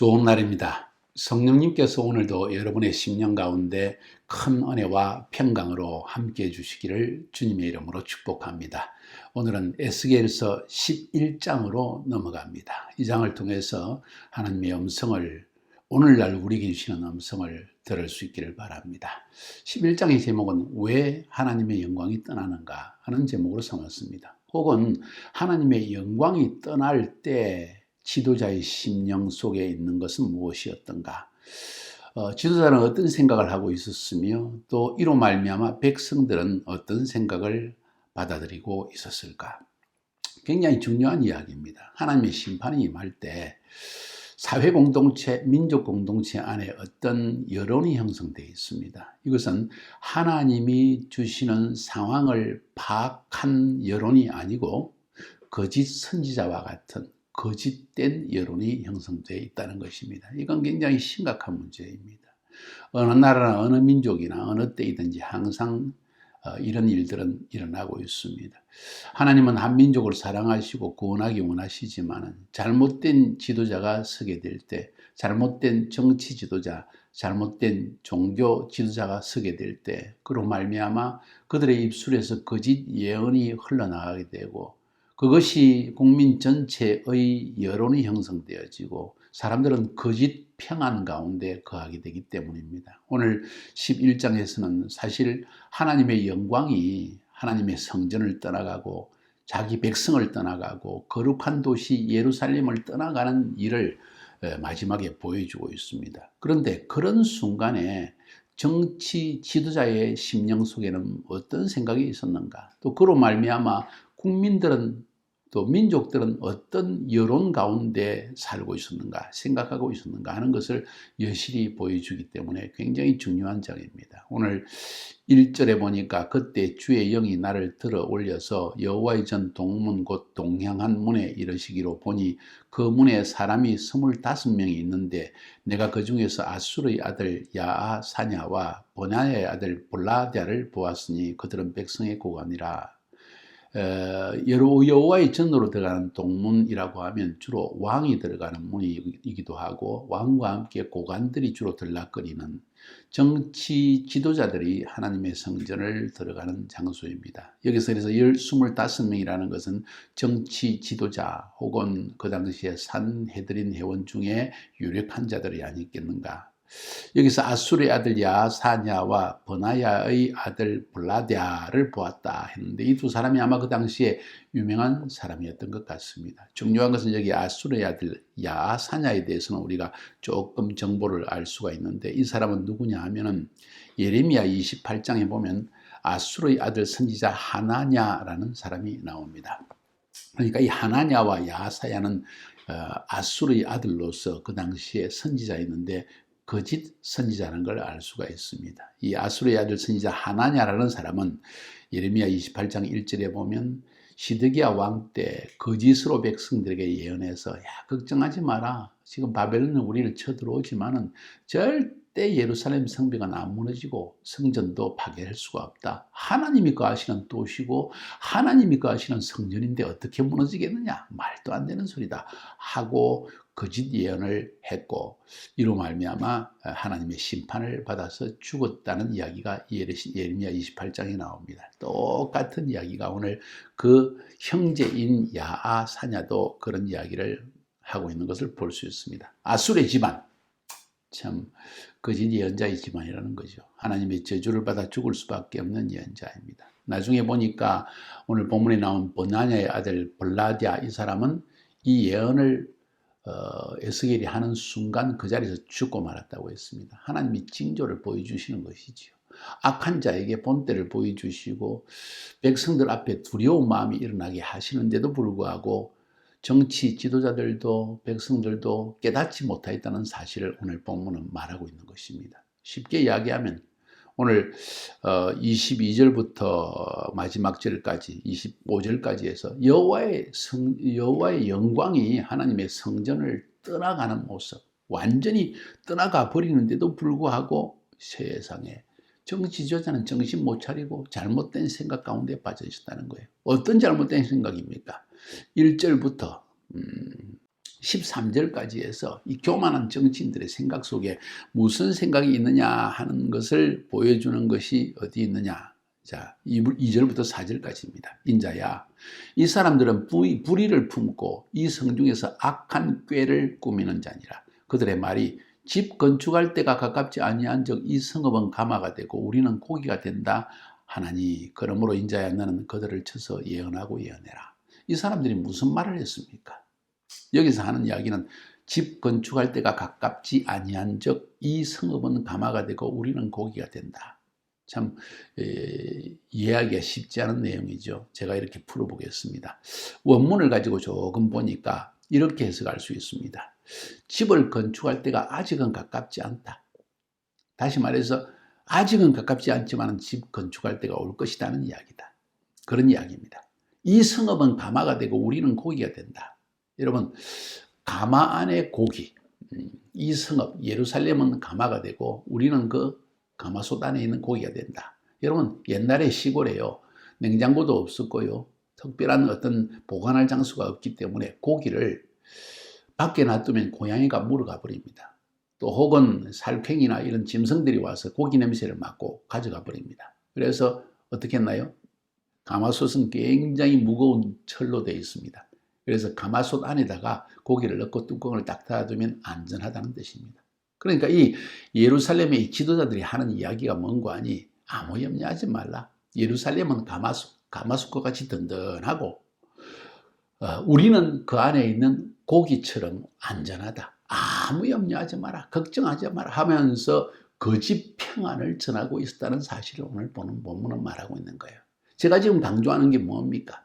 좋은 날입니다. 성령님께서 오늘도 여러분의 심령 가운데 큰 은혜와 평강으로 함께 해 주시기를 주님의 이름으로 축복합니다. 오늘은 에스겔서 11장으로 넘어갑니다. 이 장을 통해서 하나님의 음성을 오늘날 우리에게 주시는 음성을 들을 수 있기를 바랍니다. 11장의 제목은 왜 하나님의 영광이 떠나는가 하는 제목으로 삼았습니다. 혹은 하나님의 영광이 떠날 때 지도자의 심령 속에 있는 것은 무엇이었던가? 어, 지도자는 어떤 생각을 하고 있었으며 또 이로 말미암아 백성들은 어떤 생각을 받아들이고 있었을까? 굉장히 중요한 이야기입니다. 하나님의 심판이 임할 때 사회 공동체, 민족 공동체 안에 어떤 여론이 형성되어 있습니다. 이것은 하나님이 주시는 상황을 파악한 여론이 아니고 거짓 선지자와 같은 거짓된 여론이 형성되어 있다는 것입니다. 이건 굉장히 심각한 문제입니다. 어느 나라나 어느 민족이나 어느 때이든지 항상 어, 이런 일들은 일어나고 있습니다. 하나님은 한 민족을 사랑하시고 구원하기 원하시지만 잘못된 지도자가 서게 될 때, 잘못된 정치 지도자, 잘못된 종교 지도자가 서게 될 때, 그로 말미암아 그들의 입술에서 거짓 예언이 흘러나가게 되고 그것이 국민 전체의 여론이 형성되어지고 사람들은 거짓 평안 가운데 거하게 되기 때문입니다. 오늘 11장에서는 사실 하나님의 영광이 하나님의 성전을 떠나가고 자기 백성을 떠나가고 거룩한 도시 예루살렘을 떠나가는 일을 마지막에 보여주고 있습니다. 그런데 그런 순간에 정치 지도자의 심령 속에는 어떤 생각이 있었는가? 또 그로 말미암아 국민들은 또 민족들은 어떤 여론 가운데 살고 있었는가, 생각하고 있었는가 하는 것을 여실히 보여주기 때문에 굉장히 중요한 장입니다. 오늘 1절에 보니까 그때 주의 영이 나를 들어 올려서 여호와의 전 동문 곧 동향한 문에 이르시기로 보니 그 문에 사람이 25명이 있는데 내가 그 중에서 아수르의 아들 야아 사냐와 보나의 아들 볼라디아를 보았으니 그들은 백성의 고관이라 여호와의 전으로 들어가는 동문이라고 하면 주로 왕이 들어가는 문이기도 하고 왕과 함께 고관들이 주로 들락거리는 정치 지도자들이 하나님의 성전을 들어가는 장소입니다. 여기서 그래서 25명이라는 것은 정치 지도자 혹은 그 당시에 산헤드린 회원 중에 유력한 자들이 아니겠는가 여기서 아수르의 아들 야사냐와 버나야의 아들 블라디아를 보았다 했는데 이 두 사람이 아마 그 당시에 유명한 사람이었던 것 같습니다. 중요한 것은 여기 아수르의 아들 야사냐에 대해서는 우리가 조금 정보를 알 수가 있는데 이 사람은 누구냐 하면은 예레미야 28장에 보면 아수르의 아들 선지자 하나냐라는 사람이 나옵니다. 그러니까 이 하나냐와 야사야는 어, 아수르의 아들로서 그 당시에 선지자였는데 거짓 선지자라는 걸 알 수가 있습니다. 이 아수르의 아들 선지자 하나냐라는 사람은 예레미야 28장 1절에 보면 시드기야 왕 때 거짓으로 백성들에게 예언해서 야 걱정하지 마라. 지금 바벨론은 우리를 쳐들어오지만은 절때 예루살렘 성벽은 안 무너지고 성전도 파괴할 수가 없다. 하나님이 거하시는 도시고 하나님이 거하시는 성전인데 어떻게 무너지겠느냐? 말도 안 되는 소리다. 하고 거짓 예언을 했고 이로 말미암아 하나님의 심판을 받아서 죽었다는 이야기가 예레미야 28장에 나옵니다. 똑같은 이야기가 오늘 그 형제인 야아 사냐도 그런 이야기를 하고 있는 것을 볼 수 있습니다. 아술의 집안 참 거짓 예언자의 집안이라는 거죠. 하나님의 저주를 받아 죽을 수밖에 없는 예언자입니다. 나중에 보니까 오늘 본문에 나온 버나냐의 아들 볼라디아 이 사람은 이 예언을 어, 에스겔이 하는 순간 그 자리에서 죽고 말았다고 했습니다. 하나님이 징조를 보여주시는 것이지요. 악한 자에게 본때를 보여주시고 백성들 앞에 두려운 마음이 일어나게 하시는데도 불구하고 정치 지도자들도 백성들도 깨닫지 못하였다는 사실을 오늘 본문은 말하고 있는 것입니다. 쉽게 이야기하면 오늘 22절부터 어, 마지막 절까지 25절까지 해서 여호와의 성 여호와의 영광이 하나님의 성전을 떠나가는 모습 완전히 떠나가 버리는데도 불구하고 세상에 정치 지도자는 정신 못 차리고 잘못된 생각 가운데 빠져 있었다는 거예요. 어떤 잘못된 생각입니까? 1절부터 음, 13절까지 해서 이 교만한 정치인들의 생각 속에 무슨 생각이 있느냐 하는 것을 보여주는 것이 어디 있느냐. 자, 2절부터 4절까지입니다. 인자야, 이 사람들은 불의, 불의를 품고 이 성중에서 악한 꾀를 꾸미는 자니라. 그들의 말이 집 건축할 때가 가깝지 아니한 적이 성읍은 가마가 되고 우리는 고기가 된다 하나니 그러므로 인자야 너는 그들을 쳐서 예언하고 예언해라. 이 사람들이 무슨 말을 했습니까? 여기서 하는 이야기는 집 건축할 때가 가깝지 아니한 적이 성읍은 가마가 되고 우리는 고기가 된다. 참 에, 이해하기가 쉽지 않은 내용이죠. 제가 이렇게 풀어보겠습니다. 원문을 가지고 조금 보니까 이렇게 해석할 수 있습니다. 집을 건축할 때가 아직은 가깝지 않다. 다시 말해서 아직은 가깝지 않지만 집 건축할 때가 올 것이라는 이야기다. 그런 이야기입니다. 이 성읍은 가마가 되고 우리는 고기가 된다. 여러분, 가마 안에 고기, 음, 이 성읍 예루살렘은 가마가 되고 우리는 그 가마솥 안에 있는 고기가 된다. 여러분 옛날에 시골에요 냉장고도 없었고요 특별한 어떤 보관할 장소가 없기 때문에 고기를 밖에 놔두면 고양이가 물어가 버립니다. 또 혹은 살쾡이나 이런 짐승들이 와서 고기 냄새를 맡고 가져가 버립니다. 그래서 어떻게 했나요? 가마솥은 굉장히 무거운 철로 되어 있습니다. 그래서 가마솥 안에다가 고기를 넣고 뚜껑을 딱 닫아두면 안전하다는 뜻입니다. 그러니까 이 예루살렘의 이 지도자들이 하는 이야기가 뭔고 하니 아무 염려하지 말라. 예루살렘은 가마솥, 가마솥과 같이 든든하고 어, 우리는 그 안에 있는 고기처럼 안전하다. 아무 염려하지 마라. 걱정하지 마라 하면서 거짓 평안을 전하고 있었다는 사실을 오늘 보는 본문은 말하고 있는 거예요. 제가 지금 강조하는 게 뭡니까?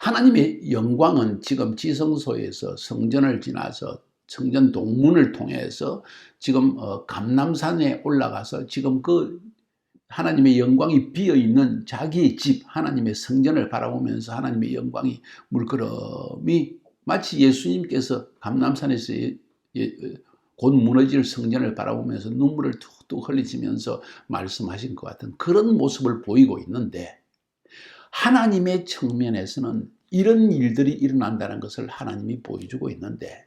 하나님의 영광은 지금 지성소에서 성전을 지나서 성전 동문을 통해서 지금 어, 감남산에 올라가서 지금 그 하나님의 영광이 비어 있는 자기의 집 하나님의 성전을 바라보면서 하나님의 영광이 물끄러미 마치 예수님께서 감남산에서 예, 예, 곧 무너질 성전을 바라보면서 눈물을 툭 툭 흘리시면서 말씀하신 것 같은 그런 모습을 보이고 있는데 하나님의 측면에서는 이런 일들이 일어난다는 것을 하나님이 보여주고 있는데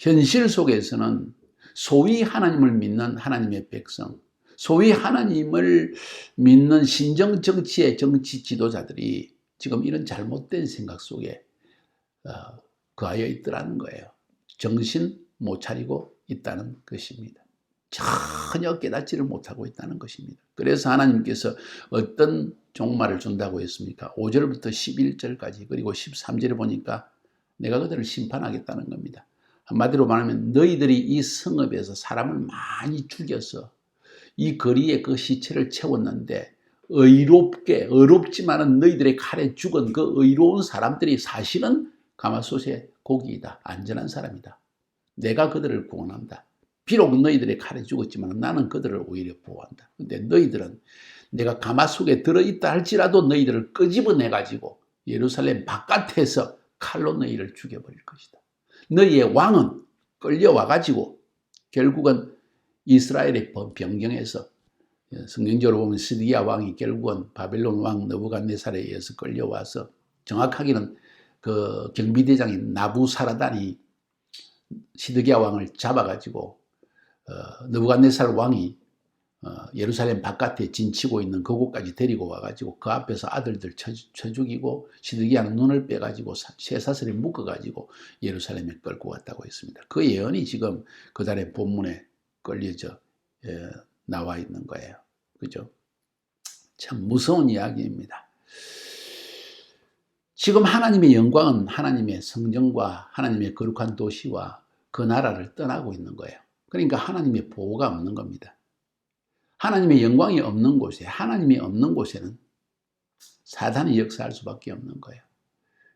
현실 속에서는 소위 하나님을 믿는 하나님의 백성, 소위 하나님을 믿는 신정 정치의 정치 지도자들이 지금 이런 잘못된 생각 속에 어, 거하여 있더라는 거예요. 정신 못 차리고 있다는 것입니다. 전혀 깨닫지를 못하고 있다는 것입니다. 그래서 하나님께서 어떤 종말을 준다고 했습니까? 5절부터 11절까지 그리고 13절에 보니까 내가 그들을 심판하겠다는 겁니다. 한마디로 말하면 너희들이 이 성읍에서 사람을 많이 죽여서 이 거리에 그 시체를 채웠는데 의롭게 의롭지만은 너희들의 칼에 죽은 그 의로운 사람들이 사실은 가마솥의 고기이다. 안전한 사람이다. 내가 그들을 구원한다. 비록 너희들의 칼에 죽었지만 나는 그들을 오히려 보호한다. 근데 너희들은 내가 가마 속에 들어있다 할지라도 너희들을 끄집어내 가지고 예루살렘 바깥에서 칼로 너희를 죽여버릴 것이다. 너희의 왕은 끌려와 가지고 결국은 이스라엘의 변경에서 성경적으로 보면 시디아 왕이 결국은 바벨론 왕 너부갓네살에 의해서 끌려와서 정확하게는 그 경비대장인 나부사라단이 시드기야 왕을 잡아가지고 어, 느부갓네살 왕이 어, 예루살렘 바깥에 진치고 있는 그곳까지 데리고 와가지고 그 앞에서 아들들 쳐, 쳐 죽이고 시드기야는 눈을 빼가지고 쇠사슬에 묶어가지고 예루살렘에 끌고 왔다고 했습니다. 그 예언이 지금 그 달의 본문에 걸려져 예, 나와 있는 거예요. 그죠? 참 무서운 이야기입니다. 지금 하나님의 영광은 하나님의 성전과 하나님의 거룩한 도시와 그 나라를 떠나고 있는 거예요. 그러니까 하나님의 보호가 없는 겁니다. 하나님의 영광이 없는 곳에, 하나님이 없는 곳에는 사단이 역사할 수밖에 없는 거예요.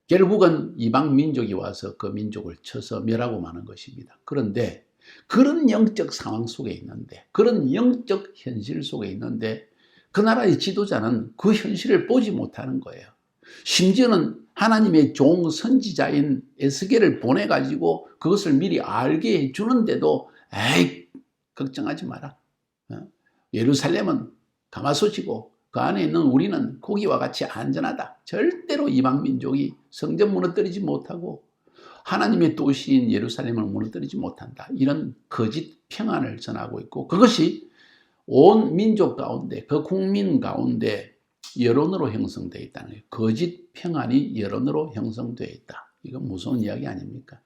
결국은 이방 민족이 와서 그 민족을 쳐서 멸하고 마는 것입니다. 그런데 그런 영적 상황 속에 있는데, 그런 영적 현실 속에 있는데, 그 나라의 지도자는 그 현실을 보지 못하는 거예요. 심지어는 하나님의 종 선지자인 에스겔을 보내가지고 그것을 미리 알게 해주는데도 에이 걱정하지 마라. 어? 예루살렘은 가마솥이고 그 안에 있는 우리는 고기와 같이 안전하다. 절대로 이방 민족이 성전 무너뜨리지 못하고 하나님의 도시인 예루살렘을 무너뜨리지 못한다. 이런 거짓 평안을 전하고 있고 그것이 온 민족 가운데 그 국민 가운데 여론으로 형성되어 있다는 거예요. 거짓 평안이 여론으로 형성되어 있다. 이건 무서운 이야기 아닙니까?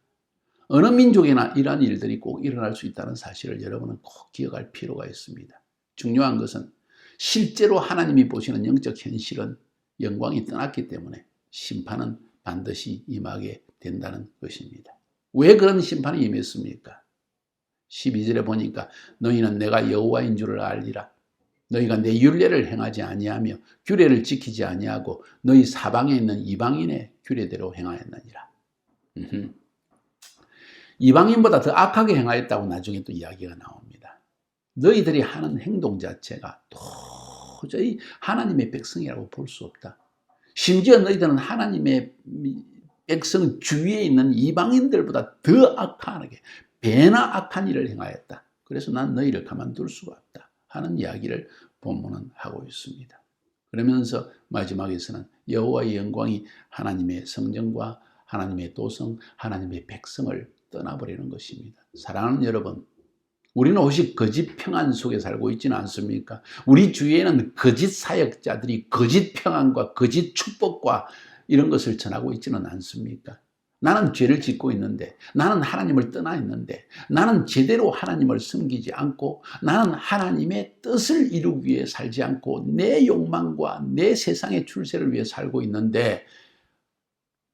어느 민족이나 이러한 일들이 꼭 일어날 수 있다는 사실을 여러분은 꼭 기억할 필요가 있습니다. 중요한 것은 실제로 하나님이 보시는 영적 현실은 영광이 떠났기 때문에 심판은 반드시 임하게 된다는 것입니다. 왜 그런 심판이 임했습니까? 12절에 보니까 너희는 내가 여호와인 줄을 알리라. 너희가 내 율례를 행하지 아니하며 규례를 지키지 아니하고 너희 사방에 있는 이방인의 규례대로 행하였느니라. 이방인보다 더 악하게 행하였다고 나중에 또 이야기가 나옵니다. 너희들이 하는 행동 자체가 도저히 하나님의 백성이라고 볼 수 없다. 심지어 너희들은 하나님의 백성 주위에 있는 이방인들보다 더 악하게 배나 악한 일을 행하였다. 그래서 난 너희를 가만둘 수가 없다. 하는 이야기를 본문은 하고 있습니다. 그러면서 마지막에서는 여호와의 영광이 하나님의 성전과 하나님의 도성, 하나님의 백성을 떠나버리는 것입니다. 사랑하는 여러분, 우리는 오직 거짓 평안 속에 살고 있지는 않습니까? 우리 주위에는 거짓 사역자들이 거짓 평안과 거짓 축복과 이런 것을 전하고 있지는 않습니까? 나는 죄를 짓고 있는데, 나는 하나님을 떠나 있는데, 나는 제대로 하나님을 섬기지 않고, 나는 하나님의 뜻을 이루기 위해 살지 않고, 내 욕망과 내 세상의 출세를 위해 살고 있는데,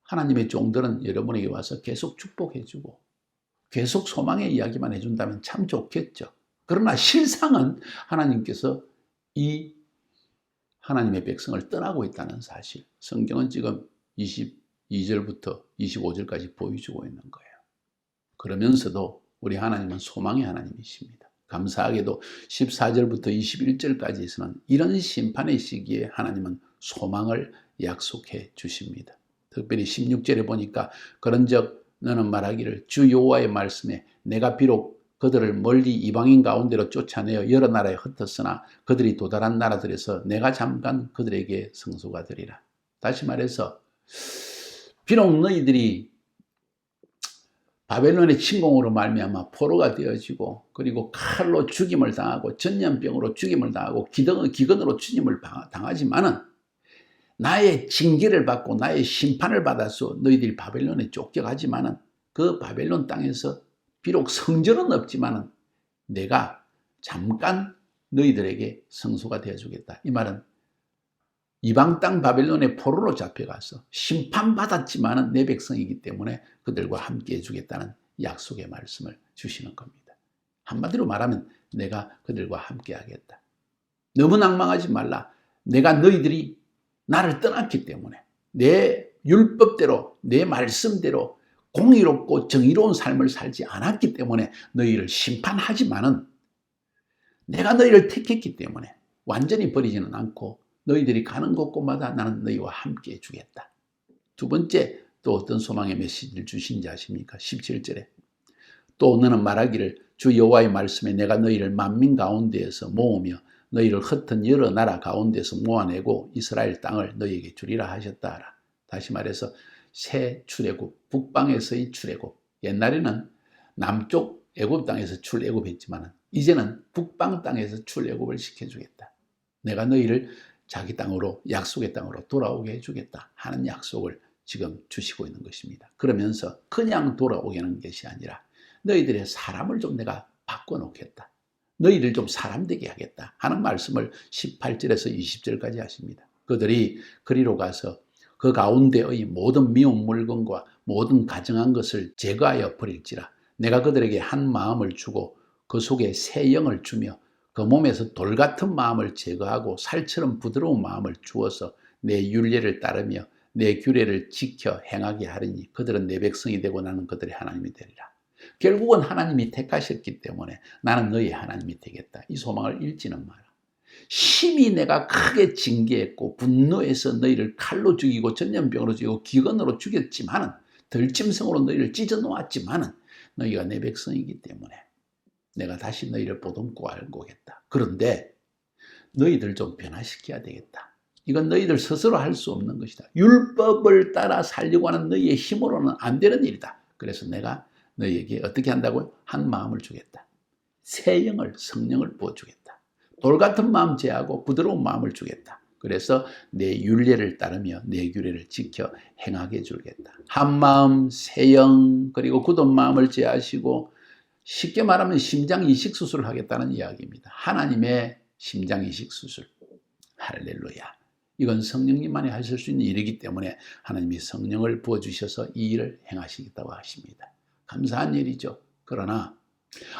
하나님의 종들은 여러분에게 와서 계속 축복해주고, 계속 소망의 이야기만 해준다면 참 좋겠죠. 그러나 실상은 하나님께서 이 하나님의 백성을 떠나고 있다는 사실. 성경은 지금 22절부터 25절까지 보여주고 있는 거예요. 그러면서도 우리 하나님은 소망의 하나님이십니다. 감사하게도 14절부터 21절까지에서는 이런 심판의 시기에 하나님은 소망을 약속해 주십니다. 특별히 16절에 보니까 그런적 너는 말하기를 주 여호와의 말씀에 내가 비록 그들을 멀리 이방인 가운데로 쫓아내어 여러 나라에 흩었으나 그들이 도달한 나라들에서 내가 잠깐 그들에게 성소가 되리라. 다시 말해서 비록 너희들이 바벨론의 침공으로 말미암아 포로가 되어지고 그리고 칼로 죽임을 당하고 전염병으로 죽임을 당하고 기근으로 죽임을 당하지만은 나의 징계를 받고 나의 심판을 받아서 너희들이 바벨론에 쫓겨가지만은 그 바벨론 땅에서 비록 성전은 없지만은 내가 잠깐 너희들에게 성소가 되어주겠다. 이 말은 이방 땅 바벨론의 포로로 잡혀가서 심판받았지만은 내 백성이기 때문에 그들과 함께 해주겠다는 약속의 말씀을 주시는 겁니다. 한마디로 말하면 내가 그들과 함께 하겠다. 너무 낭망하지 말라. 내가 너희들이 나를 떠났기 때문에 내 율법대로 내 말씀대로 공의롭고 정의로운 삶을 살지 않았기 때문에 너희를 심판하지만은 내가 너희를 택했기 때문에 완전히 버리지는 않고 너희들이 가는 곳곳마다 나는 너희와 함께 해주겠다. 두 번째 또 어떤 소망의 메시지를 주신지 아십니까? 17절에 또 너는 말하기를 주 여호와의 말씀에 내가 너희를 만민 가운데에서 모으며 너희를 흩은 여러 나라 가운데서 모아내고 이스라엘 땅을 너희에게 주리라 하셨다 하라. 다시 말해서 새 출애굽, 북방에서의 출애굽. 옛날에는 남쪽 애굽 땅에서 출애굽했지만 이제는 북방 땅에서 출애굽을 시켜주겠다. 내가 너희를 자기 땅으로 약속의 땅으로 돌아오게 해주겠다 하는 약속을 지금 주시고 있는 것입니다. 그러면서 그냥 돌아오게 하는 것이 아니라 너희들의 사람을 좀 내가 바꿔놓겠다. 너희들 좀 사람 되게 하겠다 하는 말씀을 18절에서 20절까지 하십니다. 그들이 그리로 가서 그 가운데의 모든 미운 물건과 모든 가정한 것을 제거하여 버릴지라 내가 그들에게 한 마음을 주고 그 속에 새 영을 주며 그 몸에서 돌 같은 마음을 제거하고 살처럼 부드러운 마음을 주어서 내 윤례를 따르며 내 규례를 지켜 행하게 하리니 그들은 내 백성이 되고 나는 그들의 하나님이 되리라. 결국은 하나님이 택하셨기 때문에 나는 너희 하나님이 되겠다. 이 소망을 잃지는 마라. 심히 내가 크게 징계했고 분노해서 너희를 칼로 죽이고 전염병으로 죽이고 기근으로 죽였지만은 들짐승으로 너희를 찢어 놓았지만은 너희가 내 백성이기 때문에 내가 다시 너희를 보듬고 알고겠다. 그런데 너희들 좀 변화시켜야 되겠다. 이건 너희들 스스로 할 수 없는 것이다. 율법을 따라 살려고 하는 너희의 힘으로는 안 되는 일이다. 그래서 내가 너희에게 어떻게 한다고요? 한 마음을 주겠다. 새 영을 성령을 부어주겠다. 돌 같은 마음 제하고 부드러운 마음을 주겠다. 그래서 내 윤례를 따르며 내 규례를 지켜 행하게 해주겠다. 한 마음, 새 영, 그리고 굳은 마음을 제하시고 쉽게 말하면 심장 이식 수술을 하겠다는 이야기입니다. 하나님의 심장 이식 수술. 할렐루야. 이건 성령님만이 하실 수 있는 일이기 때문에 하나님이 성령을 부어주셔서 이 일을 행하시겠다고 하십니다. 감사한 일이죠. 그러나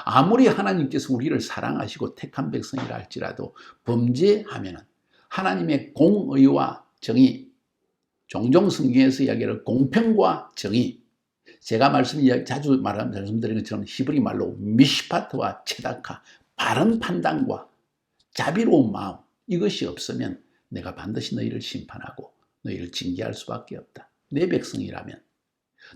아무리 하나님께서 우리를 사랑하시고 택한 백성이라 할지라도 범죄하면은 하나님의 공의와 정의, 종종 성경에서 이야기를 공평과 정의, 제가 말씀 자주 말씀드린 것처럼 히브리 말로 미시파트와 체다카, 바른 판단과 자비로운 마음 이것이 없으면 내가 반드시 너희를 심판하고 너희를 징계할 수밖에 없다. 내 백성이라면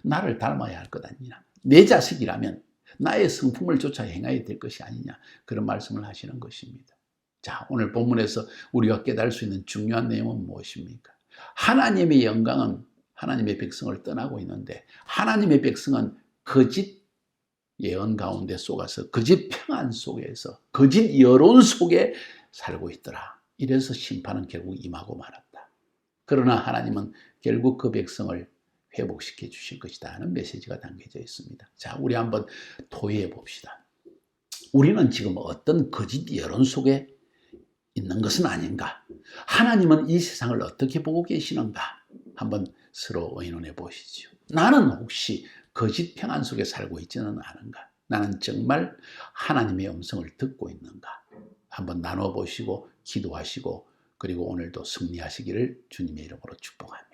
나를 닮아야 할 것 아니냐. 내 자식이라면 나의 성품을 쫓아 행해야 될 것이 아니냐. 그런 말씀을 하시는 것입니다. 자, 오늘 본문에서 우리가 깨달을 수 있는 중요한 내용은 무엇입니까? 하나님의 영광은 하나님의 백성을 떠나고 있는데 하나님의 백성은 거짓 예언 가운데 속아서 거짓 평안 속에서 거짓 여론 속에 살고 있더라. 이래서 심판은 결국 임하고 말았다. 그러나 하나님은 결국 그 백성을 회복시켜 주실 것이다 하는 메시지가 담겨져 있습니다. 자, 우리 한번 토의해 봅시다. 우리는 지금 어떤 거짓 여론 속에 있는 것은 아닌가? 하나님은 이 세상을 어떻게 보고 계시는가? 한번 서로 의논해 보시죠. 나는 혹시 거짓 평안 속에 살고 있지는 않은가? 나는 정말 하나님의 음성을 듣고 있는가? 한번 나눠 보시고 기도하시고 그리고 오늘도 승리하시기를 주님의 이름으로 축복합니다.